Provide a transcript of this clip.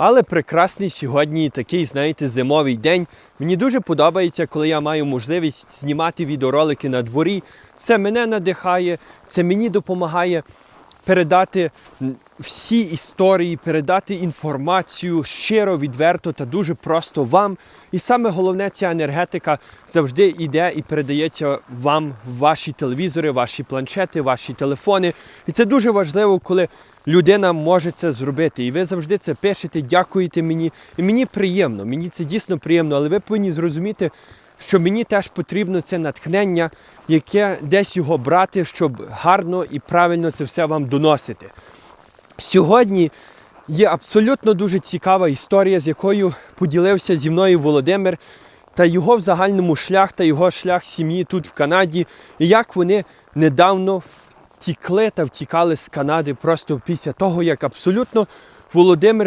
Але прекрасний сьогодні такий, знаєте, зимовий день. Мені дуже подобається, коли я маю можливість знімати відеоролики на дворі. Це мене надихає, це мені допомагає передати всі історії, передати інформацію щиро, відверто та дуже просто вам. І саме головне, ця енергетика завжди йде і передається вам ваші телевізори, ваші планшети, ваші телефони. І це дуже важливо, коли людина може це зробити. І ви завжди це пишете, дякуєте мені. І мені приємно, мені це дійсно приємно, але ви повинні зрозуміти, що мені теж потрібно це натхнення, яке десь його брати, щоб гарно і правильно це все вам доносити. Сьогодні є абсолютно дуже цікава історія, з якою поділився зі мною Володимир та його в загальному шлях та його шлях сім'ї тут в Канаді, і як вони недавно втікли та втікали з Канади просто після того, як абсолютно Володимир